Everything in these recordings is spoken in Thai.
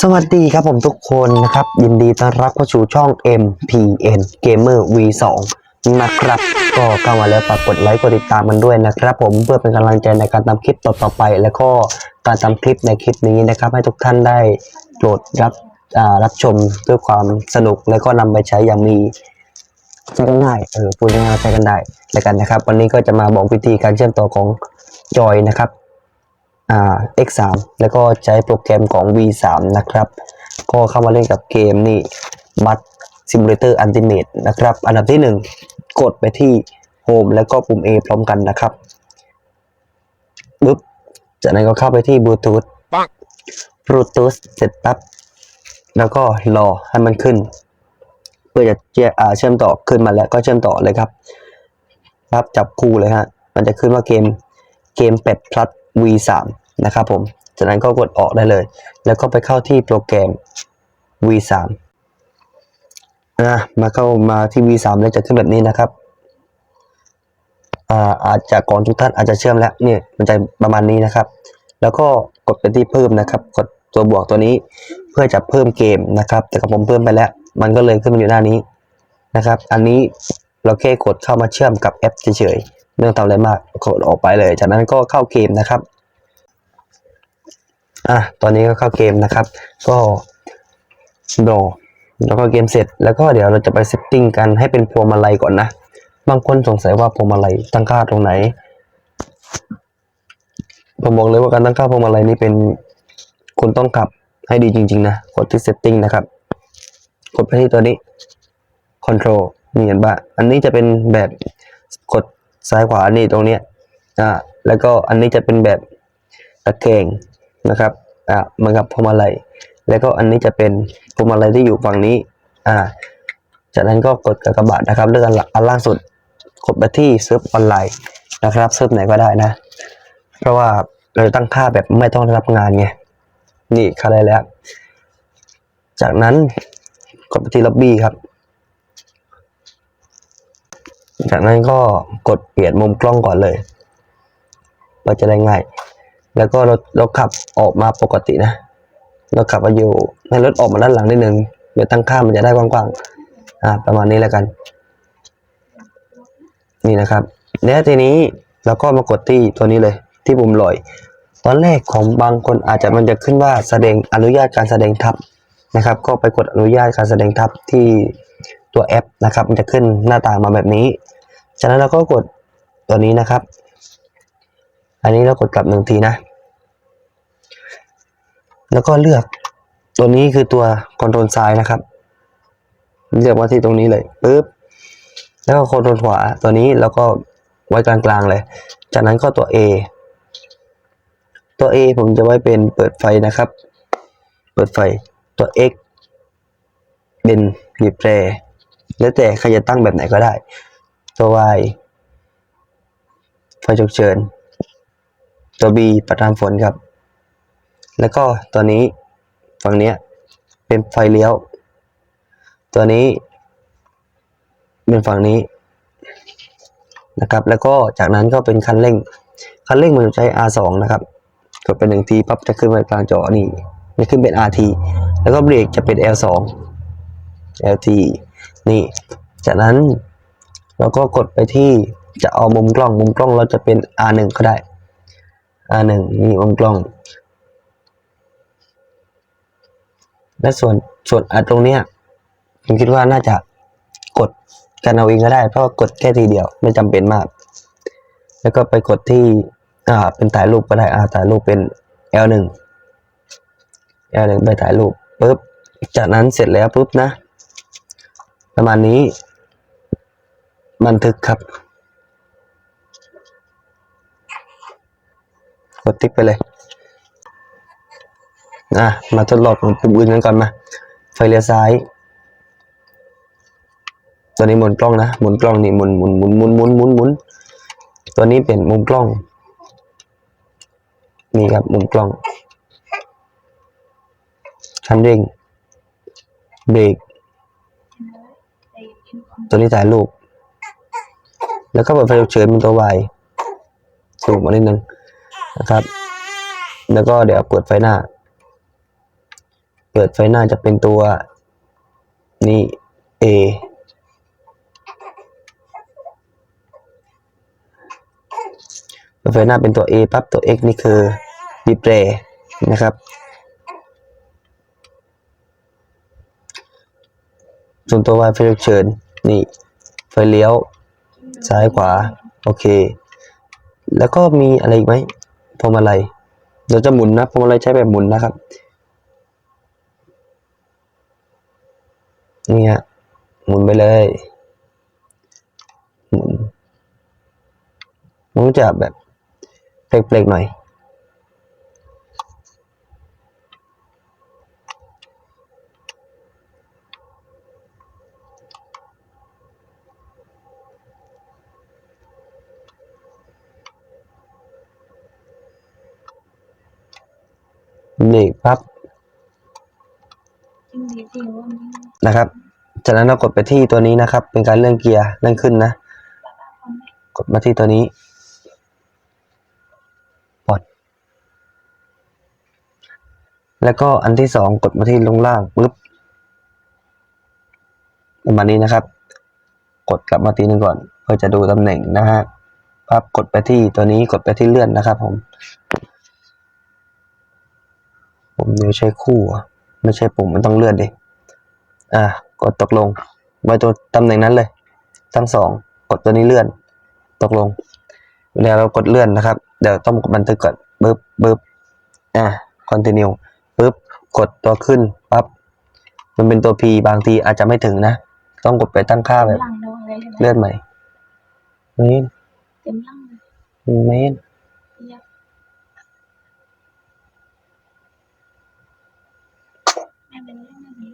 สวัสดีครับผมทุกคนนะครับ ยินดีต้อนรับเข้าสู่ช่อง MPN Gamer V2 นะครับ ก็เข้ามาแล้วฝากกดไลค์กดติดตามมันด้วยนะครับผมเพื่อเป็นกำลังใจในการทำคลิปต่อๆไป แล้วก็การทำคลิปในคลิปนี้นะครับ ให้ทุกท่านได้โปรดรับรับชมด้วยความสนุกแล้วก็นำไปใช้อย่างมีใช้กันง่ายเออพูดง่ายใช้กันได้แล้วกันนะครับ วันนี้ก็จะมาบอกวิธีการเชื่อมต่อของจอยนะครับ X3 แล้วก็ใช้โปรแกรมของ V3 นะครับ ก็เข้ามาเล่นกับเกมนี่บัต Simulator Ultimate นะครับ อันดับที่ 1 กดไปที่ Home แล้วก็ปุ่ม A พร้อมกันนะครับปึ๊บจากนั้นก็เข้าไปที่ Bluetooth Bluetooth เสร็จปั๊บแล้วก็รอให้มันขึ้น เพื่อจะเชื่ออ่าเชื่อมต่อขึ้นมาแล้วก็เชื่อมต่อเลยครับปั๊บจับคู่เลยฮะมันจะขึ้นว่าเกมเกมเป็ด plus V3 นะครับผม จากนั้นก็กดออกได้เลย แล้วก็ไปเข้าที่โปรแกรม V3 อะมาเข้ามาที่ V3 แล้วจะขึ้นแบบนี้นะครับอ่าอาจจะก่อนทุกท่านอาจจะเชื่อมแล้วเนี่ยมันจะประมาณนี้นะครับ แล้วก็กดไปที่เพิ่มนะครับ กดตัวบวกตัวนี้เพื่อจะเพิ่มเกมนะครับ แต่กับผมเพิ่มไปแล้ว มันก็เลยขึ้นมาอยู่หน้านี้นะครับ อันนี้เราแค่กดเข้ามาเชื่อมกับแอปเฉยๆไม่ต้องทำอะไรมากกดออกไปเลย จากนั้นก็เข้าเกมนะครับ อะตอนนี้ก็เข้าเกมนะครับ ก็โดแล้วก็เกมเสร็จ แล้วก็เดี๋ยวเราจะไปเซตติ้งกันให้เป็นพวงมาลัยก่อนนะ บางคนสงสัยว่าพวงมาลัยตั้งค่าตรงไหน ผมบอกเลยว่าการตั้งค่าพวงมาลัยนี่เป็นคุณต้องขับให้ดีจริง ๆ นะ กดที่ setting นะครับ กดไปที่ตัวนี้ control นี่เห็นปะอันนี้จะเป็นแบบกดซ้ายขวานี่ตรงเนี้ยอ่าแล้วก็อันนี้จะเป็นแบบตะแกรง นะครับอ่าเหมือนกับพวงมาลัยแล้วก็อันนี้จะเป็นพวงมาลัยที่อยู่ฝั่งนี้อ่าจากนั้นก็กดกากบาทนะครับเลือกอันหลังอันล่างสุดกดไปที่เซิร์ฟออนไลน์นะครับเซิร์ฟไหนก็ได้นะ เพราะว่าเราตั้งค่าแบบไม่ต้องรับงานไงนี่เข้าได้แล้ว จากนั้นกดไปที่ล็อบบี้ครับ จากนั้นก็กดเปลี่ยนมุมกล้องก่อนเลย เราจะได้ง่าย แล้วก็เราเราขับออกมาปกตินะ เราขับมาอยู่ให้รถออกมาด้านหลังนิดนึงเดี๋ยวตั้งค่ามันจะได้กว้างๆอ่าประมาณนี้แล้วกัน นี่นะครับแล้วทีนี้เราก็มากดที่ตัวนี้เลยที่ปุ่มลอย ตอนแรกของบางคนอาจจะมันจะขึ้นว่าแสดงอนุญาตการแสดงทับนะครับ ก็ไปกดอนุญาตการแสดงทับที่ตัวแอปนะครับ มันจะขึ้นหน้าต่างมาแบบนี้ จากนั้นเราก็กดตัวนี้นะครับ อันนี้เรากดกลับหนึ่งทีนะ แล้วก็เลือกตัวนี้คือตัวคอนโทรลซ้ายนะครับ เลือกมาที่ตรงนี้เลยปึ๊บแล้วก็คอนโทรลขวาตัวนี้แล้วก็ไว้กลางๆเลย จากนั้นก็ตัว A ตัว A ผมจะไว้เป็นเปิดไฟนะครับ เปิดไฟตัว X เป็นบีบแตรแล้วแต่ใครจะตั้งแบบไหนก็ได้ ตัว Y ไฟฉุกเฉิน ตัว B ประทานฝนครับ แล้วก็ตัวนี้ฝั่งเนี้ยเป็นไฟเลี้ยว ตัวนี้ เป็นฝั่งนี้นะครับ แล้วก็จากนั้นก็เป็นคันเร่ง คันเร่งมันใช้ R2 นะครับกดไปหนึ่งทีปั๊บจะขึ้นมากลางจอนี่จะขึ้นเป็น RT แล้วก็เบรกจะเป็น L2 LT นี่ จากนั้นเราก็กดไปที่จะเอามุมกล้องมุมกล้องเราจะเป็น R1 ก็ได้ R1 นี่มุมกลองและส่วนส่วนอันตรงเนี้ยผมคิดว่าน่าจะกดกันเอาเองก็ได้ เพราะากดแค่ทีเดียวไม่จำเป็นมาก แล้วก็ไปกดที่อ่าเป็นถ่ายรูปก็ได้อ่าถ่ายรูปเป็น L1 L1 ไปถ่ายรูปปุ๊บจากนั้นเสร็จแล้วปุ๊บนะ ประมาณนี้ บันทึกครับ กดติ๊กไปเลยอะมาทดลองปุ่มอื่นกันก่อนมา ไฟเลี้ยวซ้าย ตัวนี้หมุนกล้องนะ หมุนกล้องนี่หมุนหมุนหมุนหมุนหมุนหมุนหมุนตัวนี้เป็นมุมกล้อง นี่ครับมุมกล้องคันเร่ง เบรก ตัวนี้ถ่ายรูป แล้วก็เปิดไฟฉุกเฉินเป็นตัววายสูงมานิดนึง นะครับ แล้วก็เดี๋ยวเปิดไฟหน้า เปิดไฟหน้าจะเป็นตัวนี่ A ไฟหน้าเป็นตัว A ปั๊บตัว X นี่คือ display นะครับ ส่วนตัว Y ไฟฉุกเฉินนี่ ไฟเลี้ยว ซ้ายขวา โอเค แล้วก็มีอะไรอีกไหม พวงมาลัยเราจะหมุนนะพวงมาลัยใช้แบบหมุนนะครับนี่ฮะหมุนไปเลยหมุนมันจะแบบเปลกๆหน่อย เบรกปั๊บจริงดีจริงว่ามันนะครับ จากนั้นเรากดไปที่ตัวนี้นะครับ เป็นการเลื่อนเกียร์เลื่อนขึ้นนะ กดมาที่ตัวนี้ปลดแล้วก็อันที่สองกดมาที่ลงล่างปุ๊บประมาณนี้นะครับ กดกลับมาทีนึงก่อน เพื่อจะดูตำแหน่งนะฮะปั๊บกดไปที่ตัวนี้กดไปที่เลื่อนนะครับผม ผมนิ้วใช้คู่อะไม่ใช่ปุ่มมันต้องเลื่อนดิอะกดตกลงไว้ตัวตำแหน่งนั้นเลย ทั้งสองกดตัวนี้เลื่อน ตกลงเวลาเรากดเลื่อนนะครับ เดี๋ยวต้องกดบันทึกก่อนปึ๊บปึ๊บอะ continue ปึ๊บกดตัวขึ้นปั๊บมันเป็นตัว P บางทีอาจจะไม่ถึงนะ ต้องกดไปตั้งค่าแบบลังโดนอะไรใช่ไหมเลื่อนใหม่นี่เต็มลังเลยไม่ เรียบแม่เป็นเรื่องแบบนี้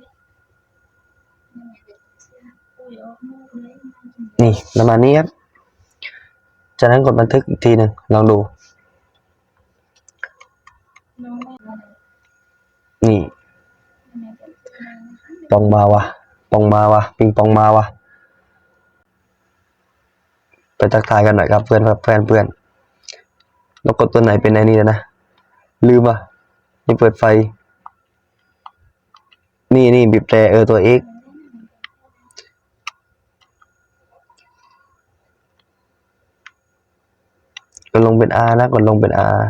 แม่เป็นเสื้ออุ้ยโอ้โหเลย นี่ประมาณนี้ครับจากนั้นกดบันทึกอีกทีหนึ่งลองดู นี่ปองมาวะปองมาวะปิงปองมาวะไปทักทายกันหน่อยครับเพื่อนครับเพื่อนเพื่อนแล้วกดตัวไหนเป็นไอ้นี่แล้วนะ ลืมอะนี่เปิดไฟ นี่นี่บีบแตรเออตัว X ดลงเป็น R นะกดลงเป็น R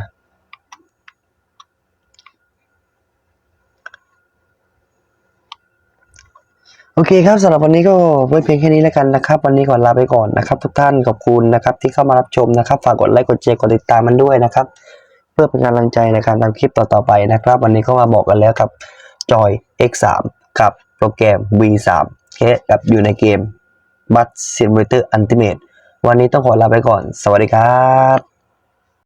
โอเคครับสำหรับวันนี้ก็ไว้เพียงแค่นี้แล้วกันนะครับ วันนี้ก่อนลาไปก่อนนะครับ ทุกท่านขอบคุณนะครับ ที่เข้ามารับชมนะครับ ฝากกดไลค์กดแชร์กดติดตามมันด้วยนะครับ เพื่อเป็นกำลังใจในการทำคลิปต่อๆไปนะครับ วันนี้ก็มาบอกกันแล้วกับจอย X3 กับโปรแกรม V3 แค่กับอยู่ในเกม b u t Simulator Ultimate วันนี้ต้องขอลาไปก่อน สวัสดีครับ